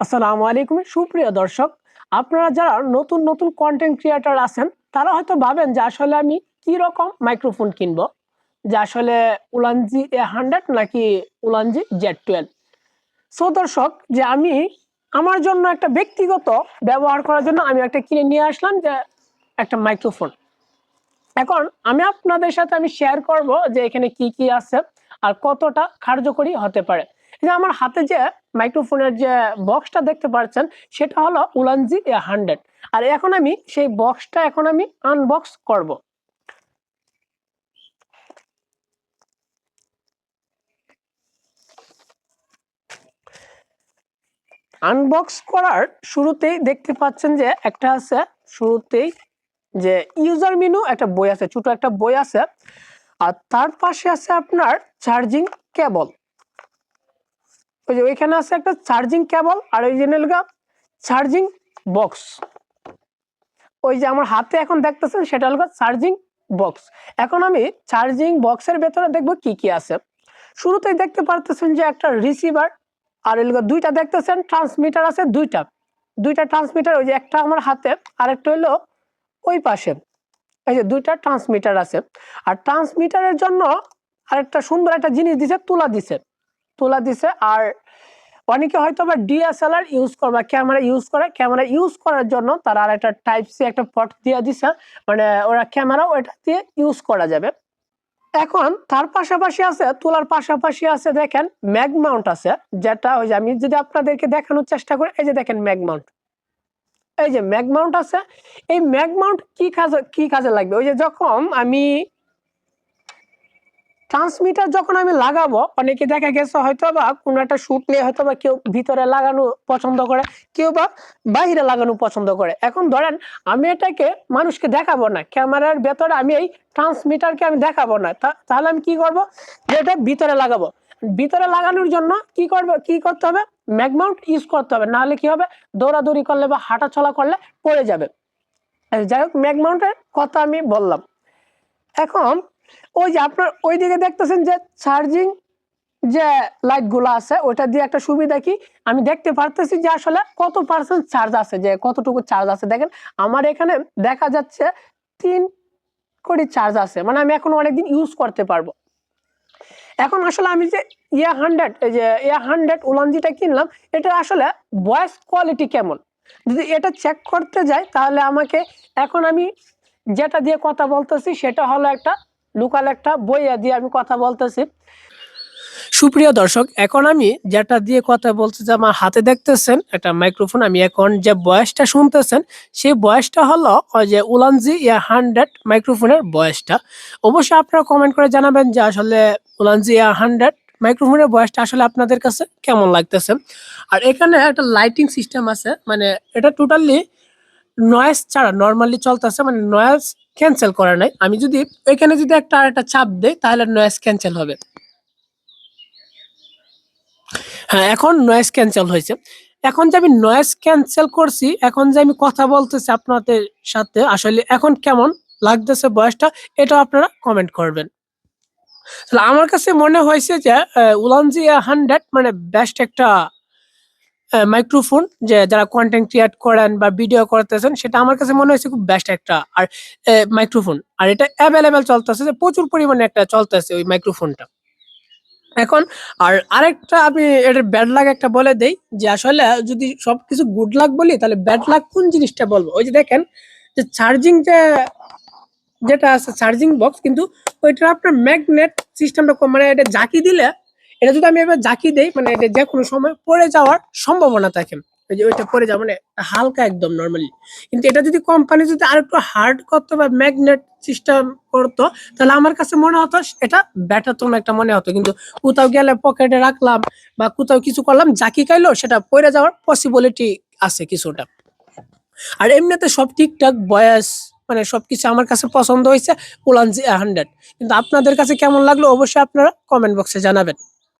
আসসালামু আলাইকুম। সুপ্রিয় দর্শক, আপনারা যারা নতুন নতুন কন্টেন্ট ক্রিয়েটার আছেন, তারা হয়তো ভাবেন যে আসলে আমি কি রকম মাইক্রোফোন কিনবো? যে আসলে উলানজি এ হান্ড্রেড নাকি উলানজি জেড টুয়েলভ সো দর্শক, যে আমি আমার জন্য একটা ব্যক্তিগত ব্যবহার করার জন্য আমি একটা কিনে নিয়ে আসলাম যে একটা মাইক্রোফোন এখন আমি আপনাদের সাথে আমি শেয়ার করব যে এখানে কি কি আছে আর কতটা কার্যকরী হতে পারে। যে আমার হাতে যে মাইক্রোফোনের যে বক্সটা দেখতে পাচ্ছেন, সেটা হলো উলানজি হান্ড্রেড আর এখন আমি সেই বক্সটা এখন আমি আনবক্স করব। আনবক্স করার শুরুতেই দেখতে পাচ্ছেন যে একটা আছে, শুরুতেই যে ইউজার মেনু একটা বই আছে, ছোট একটা বই আছে। আর তার পাশে আছে আপনার চার্জিং কেবল ওই যে ওইখানে আছে একটা চার্জিং কেবল আর ওই যে চার্জিং বক্স ওই যে আমার হাতে এখন দেখতেছেন, সেটা হলো চার্জিং বক্স এখন আমি চার্জিং বক্সের ভেতরে দেখব কি কি আছে। শুরুতেই দেখতে পারতেছেন যে একটা রিসিভার আর এগুলো দুইটা দেখতেছেন ট্রান্সমিটার আছে দুইটা। দুইটা ট্রান্সমিটার ওই যে একটা আমার হাতে, আরেকটা হলো ওই পাশে। এই যে দুইটা ট্রান্সমিটার আছে। আর ট্রান্সমিটারের জন্য আরেকটা সুন্দর একটা জিনিস দিছে, তুলা দিছে। তুলা দিছে। আর অনেকে হয়তো বা ডিএসএলআর ইউজ করে বা ক্যামেরা ইউজ করে। ক্যামেরা ইউজ করার জন্য তারা আর একটা টাইপ সি একটা পট দিয়ে দিছে। মানে ওরা ক্যামেরাও এটা দিয়ে ইউজ করা যাবে। এখন তার পাশাপাশি আছে, তোলার পাশাপাশি আছে দেখেন ম্যাগ মাউন্ট আছে, যেটা ওই যে আমি যদি আপনাদেরকে দেখানোর চেষ্টা করি, এই যে দেখেন ম্যাগ মাউন্ট এই যে ম্যাগ মাউন্ট আছে। এই ম্যাগ মাউন্ট কি কাজে কি কাজে লাগবে? ওই যে যখন আমি ট্রান্সমিটার যখন আমি লাগাবো, অনেকে দেখা গেছে হয়তো বা কোনো একটা শুট নিয়ে হয়তো বা কেউ ভিতরে লাগানো পছন্দ করে, কেউ বা বাইরে লাগানো পছন্দ করে। এখন ধরেন, আমি এটাকে মানুষকে দেখাবো না, ক্যামেরার ভেতরে আমি এই ট্রান্সমিটারকে আমি দেখাবো না। তাহলে আমি কি করব? যে এটা ভিতরে লাগাবো। ভিতরে লাগানোর জন্য কি করবে, কি করতে হবে? ম্যাগমাউন্ট ইউজ করতে হবে। নাহলে কি হবে? দৌড়াদৌড়ি করলে বা হাঁটা চলা করলে পড়ে যাবে। যাই হোক ম্যাগমাউন্টের কথা আমি বললাম। এখন ওই যে আপনার ওই দিকে দেখতেছেন যে চার্জিং যে লাইটগুলো আছে ওটা দিয়ে একটা সুবিধা কি? আমি দেখতে পারতেছি যে আসলে কত পার্সেন্ট চার্জ আছে, যে কতটুকু চার্জ আছে। দেখেন, আমার এখানে দেখা যাচ্ছে তিন কোটি চার্জ আছে। মানে আমি এখন অনেকদিন ইউজ করতে পারব। এখন আসলে আমি যে ইয়া হান্ড্রেড যে ইয়া হান্ড্রেড উলানজিটা কিনলাম, এটা আসলে ভয়েস কোয়ালিটি কেমন? যদি এটা চেক করতে যাই, তাহলে আমাকে এখন আমি যেটা দিয়ে কথা বলতেছি, সেটা হলো একটা লোকাল একটা বইয়া দিয়ে আমি কথা বলতেছি। সুপ্রিয় দর্শক, এখন আমি যেটা দিয়ে কথা বলছি যে আমার হাতে দেখতেছেন একটা মাইক্রোফোন, আমি এখন যে বয়সটা শুনতেছেন, সেই বয়সটা হলো ওই যে উলানজি ইয়া হান্ড্রেড মাইক্রোফোনের বয়সটা। অবশ্যই আপনারা কমেন্ট করে জানাবেন যে আসলে উলানজি ইয়া হান্ড্রেড মাইক্রোফোনের বয়সটা আসলে আপনাদের কাছে কেমন লাগতেছে। আর এখানে একটা লাইটিং সিস্টেম আছে মানে এটা টোটালি নয়েজ ছাড়া নর্মালি চলতেছে মানে নয়েজ ক্যান্সেল করা নাই। আমি যদি এখানে যদি একটা আর একটা চাপ দেই, তাহলে নয়েজ ক্যান্সেল হবে। হ্যাঁ এখন নয়েজ ক্যান্সেল হয়েছে। এখন যে আমি নয়েজ ক্যান্সেল করছি, এখন যে আমি কথা বলতেছি আপনাদের সাথে, আসলে এখন কেমন লাগতেছে বয়সটা এটা আপনারা কমেন্ট করবেন। তাহলে আমার কাছে মনে হয়েছে যে উলানজি হান্ড্রেড মানে বেস্ট একটা মাইক্রোফোন যে যারা কন্টেন্ট ক্রিয়েট করেন বা ভিডিও করতেছেন, সেটা আমার কাছে মনে হয়েছে খুব বেস্ট একটা, আর মাইক্রোফোন আর এটা অ্যাভেলেবেল চলতেছে যে প্রচুর পরিমাণে একটা চলতেছে ওই মাইক্রোফোনটা এখন, আর আরেকটা আমি এটার ব্যাড লাগ একটা বলে দেই, যে আসলে যদি সবকিছু গুড লাক বলি, তাহলে ব্যাড লাক কোন জিনিসটা বলব? ওই যে দেখেন, যে চার্জিং যে, যেটা আছে চার্জিং বক্স কিন্তু ওইটা আপনার ম্যাগনেট সিস্টেমটা মানে এটা জাকি দিলে এটা যদি আমি এবার জাকি দেই মানে এটা যে কোনো সময় পড়ে যাওয়ার সম্ভাবনা থাকে। যে ওইটা পড়ে যাওয়া মানে হালকা একদম নর্মালি কিন্তু এটা যদি কোম্পানি যদি আরেকটু হার্ড করতো বা ম্যাগনেট সিস্টেম করতো, তাহলে আমার কাছে মনে হতো এটা ব্যাটার তোম একটা মনে হতো। কিন্তু কোথাও গেলে পকেটে রাখলাম বা কোথাও কিছু করলাম জাকি খাইলো সেটা পড়ে যাওয়ার পসিবিলিটি আছে কিছুটা। আর এমনিতে সব ঠিকঠাক বয়স মানে সবকিছু আমার কাছে পছন্দ হয়েছে উলানজি হান্ড্রেড কিন্তু আপনাদের কাছে কেমন লাগল অবশ্যই আপনারা কমেন্ট বক্সে জানাবেন।